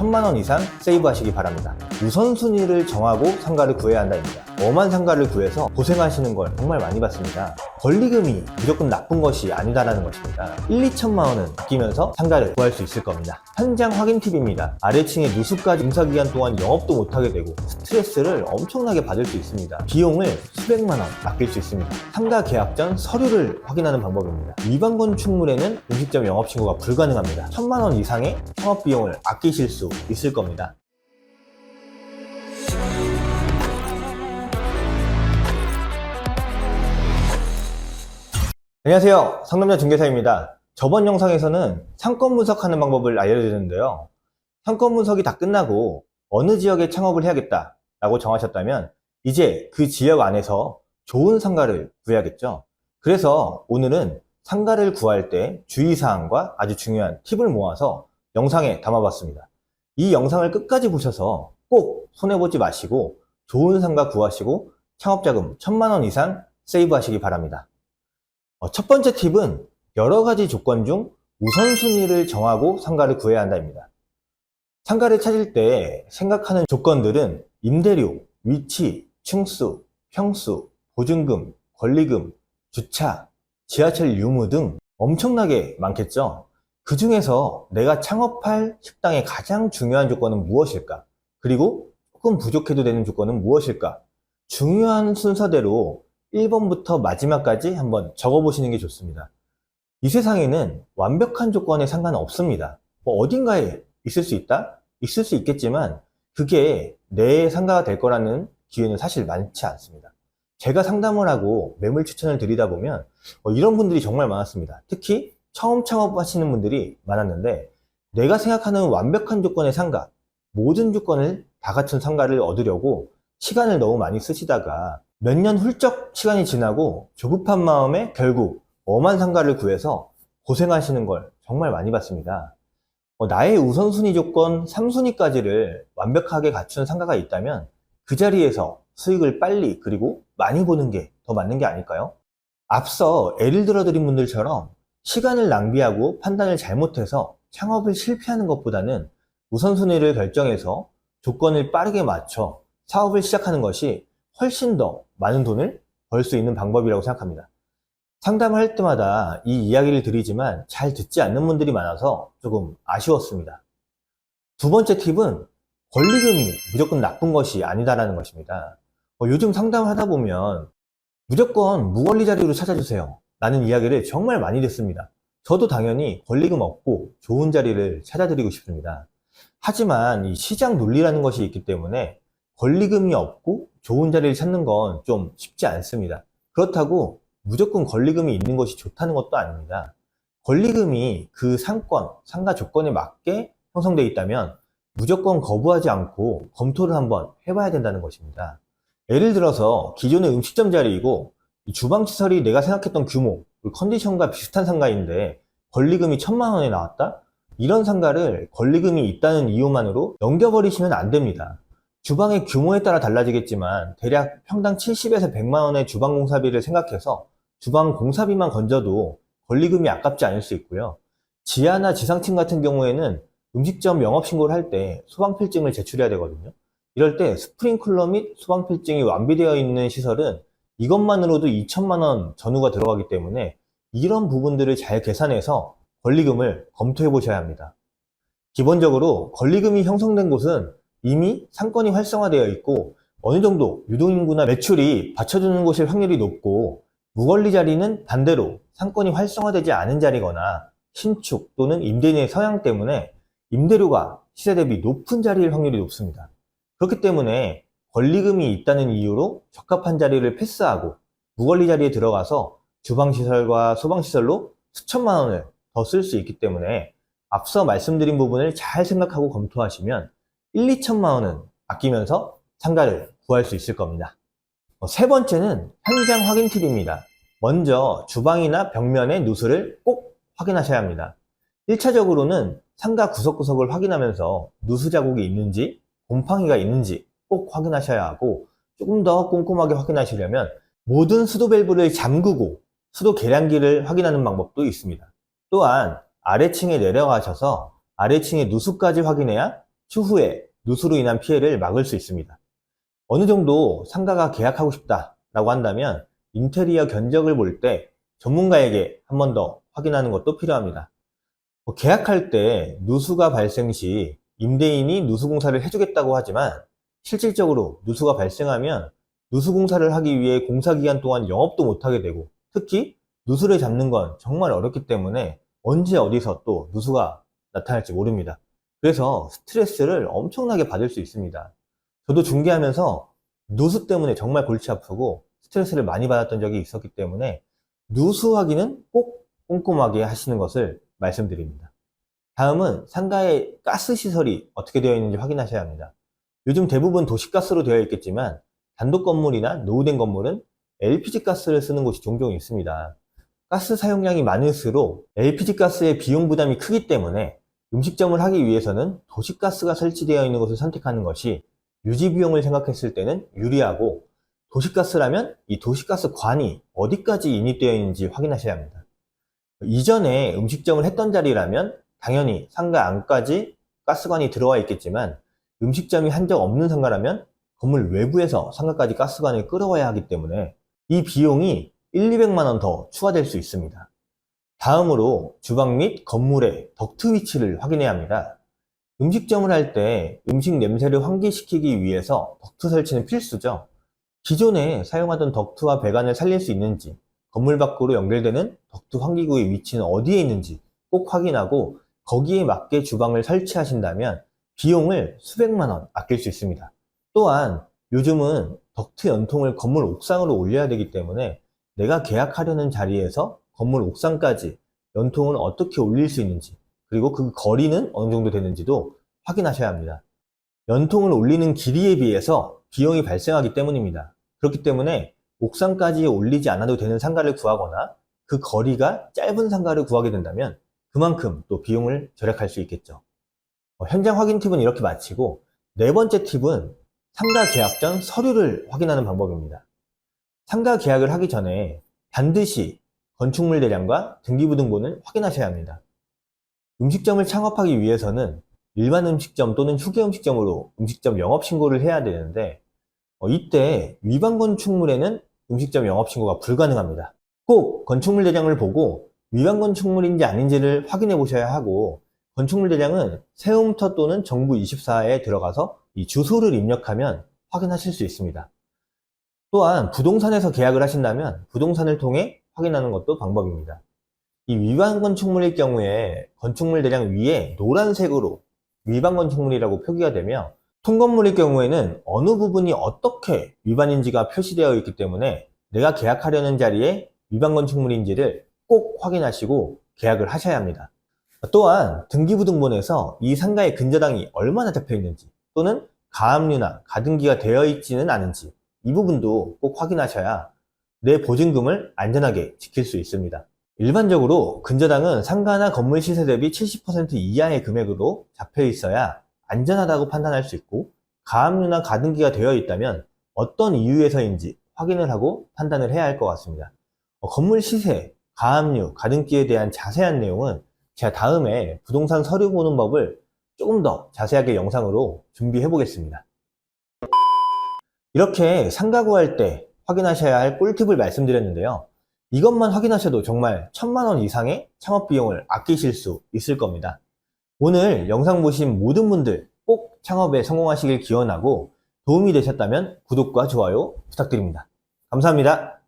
천만 원 이상 세이브하시기 바랍니다. 우선순위를 정하고 상가를 구해야 한다입니다. 엄한 상가를 구해서 고생하시는 걸 정말 많이 봤습니다. 권리금이 무조건 나쁜 것이 아니다라는 것입니다. 1, 2천만 원은 아끼면서 상가를 구할 수 있을 겁니다. 현장 확인 팁입니다. 아래층에 누수까지 공사기간 동안 영업도 못하게 되고 스트레스를 엄청나게 받을 수 있습니다. 비용을 수백만 원 아낄 수 있습니다. 상가 계약 전 서류를 확인하는 방법입니다. 위반 건축물에는 음식점 영업신고가 불가능합니다. 천만 원 이상의 창업 비용을 아끼실 수 있을 겁니다. 안녕하세요. 상남자 중개사입니다. 저번 영상에서는 상권 분석하는 방법을 알려드렸는데요. 상권 분석이 다 끝나고 어느 지역에 창업을 해야겠다 라고 정하셨다면 이제 그 지역 안에서 좋은 상가를 구해야겠죠. 그래서 오늘은 상가를 구할 때 주의사항과 아주 중요한 팁을 모아서 영상에 담아봤습니다. 이 영상을 끝까지 보셔서 꼭 손해보지 마시고 좋은 상가 구하시고 창업자금 천만 원 이상 세이브 하시기 바랍니다. 어, 첫 번째 팁은 여러 가지 조건 중 우선순위를 정하고 상가를 구해야 한다입니다. 상가를 찾을 때 생각하는 조건들은 임대료, 위치, 층수, 평수, 보증금, 권리금, 주차, 지하철 유무 등 엄청나게 많겠죠? 그 중에서 내가 창업할 식당의 가장 중요한 조건은 무엇일까? 그리고 조금 부족해도 되는 조건은 무엇일까? 중요한 순서대로 1번부터 마지막까지 한번 적어보시는 게 좋습니다. 이 세상에는 완벽한 조건에 상관없습니다. 뭐 어딘가에 있을 수 있다? 있을 수 있겠지만 그게 내 상가가 될 거라는 기회는 사실 많지 않습니다. 제가 상담을 하고 매물 추천을 드리다 보면 어, 이런 분들이 정말 많았습니다. 특히 처음 창업하시는 분들이 많았는데 내가 생각하는 완벽한 조건의 상가, 모든 조건을 다 갖춘 상가를 얻으려고 시간을 너무 많이 쓰시다가 몇 년 훌쩍 시간이 지나고 조급한 마음에 결국 엄한 상가를 구해서 고생하시는 걸 정말 많이 봤습니다. 어, 나의 우선순위 조건 3순위까지를 완벽하게 갖춘 상가가 있다면 그 자리에서 수익을 빨리 그리고 많이 보는 게 더 맞는 게 아닐까요? 앞서 예를 들어드린 분들처럼 시간을 낭비하고 판단을 잘못해서 창업을 실패하는 것보다는 우선순위를 결정해서 조건을 빠르게 맞춰 사업을 시작하는 것이 훨씬 더 많은 돈을 벌 수 있는 방법이라고 생각합니다. 상담을 할 때마다 이 이야기를 드리지만 잘 듣지 않는 분들이 많아서 조금 아쉬웠습니다. 두 번째 팁은 권리금이 무조건 나쁜 것이 아니다라는 것입니다. 어, 요즘 상담을 하다 보면 무조건 무권리 자리로 찾아주세요. 라는 이야기를 정말 많이 듣습니다. 저도 당연히 권리금 없고 좋은 자리를 찾아드리고 싶습니다. 하지만 이 시장 논리라는 것이 있기 때문에 권리금이 없고 좋은 자리를 찾는 건 좀 쉽지 않습니다. 그렇다고 무조건 권리금이 있는 것이 좋다는 것도 아닙니다. 권리금이 그 상권, 상가 조건에 맞게 형성되어 있다면 무조건 거부하지 않고 검토를 한번 해봐야 된다는 것입니다. 예를 들어서 기존의 음식점 자리이고 이 주방 시설이 내가 생각했던 규모, 그 컨디션과 비슷한 상가인데 권리금이 천만 원에 나왔다? 이런 상가를 권리금이 있다는 이유만으로 넘겨버리시면 안 됩니다. 주방의 규모에 따라 달라지겠지만 대략 평당 70에서 100만 원의 주방 공사비를 생각해서 주방 공사비만 건져도 권리금이 아깝지 않을 수 있고요. 지하나 지상층 같은 경우에는 음식점 영업 신고를 할 때 소방필증을 제출해야 되거든요. 이럴 때 스프링클러 및 소방필증이 완비되어 있는 시설은 이것만으로도 2천만 원 전후가 들어가기 때문에 이런 부분들을 잘 계산해서 권리금을 검토해 보셔야 합니다. 기본적으로 권리금이 형성된 곳은 이미 상권이 활성화되어 있고 어느 정도 유동인구나 매출이 받쳐주는 곳일 확률이 높고 무권리 자리는 반대로 상권이 활성화되지 않은 자리거나 신축 또는 임대인의 성향 때문에 임대료가 시세 대비 높은 자리일 확률이 높습니다. 그렇기 때문에 권리금이 있다는 이유로 적합한 자리를 패스하고 무권리 자리에 들어가서 주방시설과 소방시설로 수천만 원을 더 쓸 수 있기 때문에 앞서 말씀드린 부분을 잘 생각하고 검토하시면 1, 2천만 원은 아끼면서 상가를 구할 수 있을 겁니다. 어, 세 번째는 현장 확인 팁입니다. 먼저 주방이나 벽면의 누수를 꼭 확인하셔야 합니다. 1차적으로는 상가 구석구석을 확인하면서 누수 자국이 있는지 곰팡이가 있는지 꼭 확인하셔야 하고 조금 더 꼼꼼하게 확인하시려면 모든 수도 밸브를 잠그고 수도 계량기를 확인하는 방법도 있습니다. 또한 아래층에 내려가셔서 아래층의 누수까지 확인해야 추후에 누수로 인한 피해를 막을 수 있습니다. 어느 정도 상가가 계약하고 싶다라고 한다면 인테리어 견적을 볼 때 전문가에게 한 번 더 확인하는 것도 필요합니다. 뭐 계약할 때 누수가 발생 시 임대인이 누수공사를 해주겠다고 하지만 실질적으로 누수가 발생하면 누수공사를 하기 위해 공사기간 동안 영업도 못하게 되고 특히 누수를 잡는 건 정말 어렵기 때문에 언제 어디서 또 누수가 나타날지 모릅니다. 그래서 스트레스를 엄청나게 받을 수 있습니다. 저도 중개하면서 누수 때문에 정말 골치 아프고 스트레스를 많이 받았던 적이 있었기 때문에 누수 확인은 꼭 꼼꼼하게 하시는 것을 말씀드립니다. 다음은 상가의 가스 시설이 어떻게 되어 있는지 확인하셔야 합니다. 요즘 대부분 도시가스로 되어 있겠지만 단독 건물이나 노후된 건물은 LPG 가스를 쓰는 곳이 종종 있습니다. 가스 사용량이 많을수록 LPG 가스의 비용 부담이 크기 때문에 음식점을 하기 위해서는 도시가스가 설치되어 있는 곳을 선택하는 것이 유지 비용을 생각했을 때는 유리하고 도시가스라면 이 도시가스 관이 어디까지 인입되어 있는지 확인하셔야 합니다. 이전에 음식점을 했던 자리라면 당연히 상가 안까지 가스관이 들어와 있겠지만 음식점이 한 적 없는 상가라면 건물 외부에서 상가까지 가스관을 끌어와야 하기 때문에 이 비용이 1, 200만 원 더 추가될 수 있습니다. 다음으로 주방 및 건물의 덕트 위치를 확인해야 합니다. 음식점을 할 때 음식 냄새를 환기시키기 위해서 덕트 설치는 필수죠. 기존에 사용하던 덕트와 배관을 살릴 수 있는지, 건물 밖으로 연결되는 덕트 환기구의 위치는 어디에 있는지 꼭 확인하고 거기에 맞게 주방을 설치하신다면 비용을 수백만 원 아낄 수 있습니다. 또한 요즘은 덕트 연통을 건물 옥상으로 올려야 되기 때문에 내가 계약하려는 자리에서 건물 옥상까지 연통을 어떻게 올릴 수 있는지 그리고 그 거리는 어느 정도 되는지도 확인하셔야 합니다. 연통을 올리는 길이에 비해서 비용이 발생하기 때문입니다. 그렇기 때문에 옥상까지 올리지 않아도 되는 상가를 구하거나 그 거리가 짧은 상가를 구하게 된다면 그만큼 또 비용을 절약할 수 있겠죠. 어, 현장 확인 팁은 이렇게 마치고 네 번째 팁은 상가 계약 전 서류를 확인하는 방법입니다. 상가 계약을 하기 전에 반드시 건축물 대량과 등기부등본을 확인하셔야 합니다. 음식점을 창업하기 위해서는 일반 음식점 또는 휴게 음식점으로 음식점 영업 신고를 해야 되는데 어, 이때 위반 건축물에는 음식점 영업 신고가 불가능합니다. 꼭 건축물 대장을 보고 위반 건축물인지 아닌지를 확인해 보셔야 하고 건축물 대장은 세움터 또는 정부 24에 들어가서 이 주소를 입력하면 확인하실 수 있습니다. 또한 부동산에서 계약을 하신다면 부동산을 통해 확인하는 것도 방법입니다. 이 위반 건축물일 경우에 건축물 대장 위에 노란색으로 위반 건축물이라고 표기가 되며 통건물일 경우에는 어느 부분이 어떻게 위반인지가 표시되어 있기 때문에 내가 계약하려는 자리에 위반 건축물인지를 꼭 확인하시고 계약을 하셔야 합니다. 또한 등기부등본에서 이 상가의 근저당이 얼마나 잡혀 있는지 또는 가압류나 가등기가 되어 있지는 않은지 이 부분도 꼭 확인하셔야 내 보증금을 안전하게 지킬 수 있습니다. 일반적으로 근저당은 상가나 건물 시세 대비 70% 이하의 금액으로 잡혀 있어야 안전하다고 판단할 수 있고 가압류나 가등기가 되어 있다면 어떤 이유에서인지 확인을 하고 판단을 해야 할 것 같습니다. 어, 건물 시세, 가압류, 가등기에 대한 자세한 내용은 제가 다음에 부동산 서류 보는 법을 조금 더 자세하게 영상으로 준비해 보겠습니다. 이렇게 상가 구할 때 확인하셔야 할 꿀팁을 말씀드렸는데요. 이것만 확인하셔도 정말 천만 원 이상의 창업 비용을 아끼실 수 있을 겁니다. 오늘 영상 보신 모든 분들 꼭 창업에 성공하시길 기원하고 도움이 되셨다면 구독과 좋아요 부탁드립니다. 감사합니다.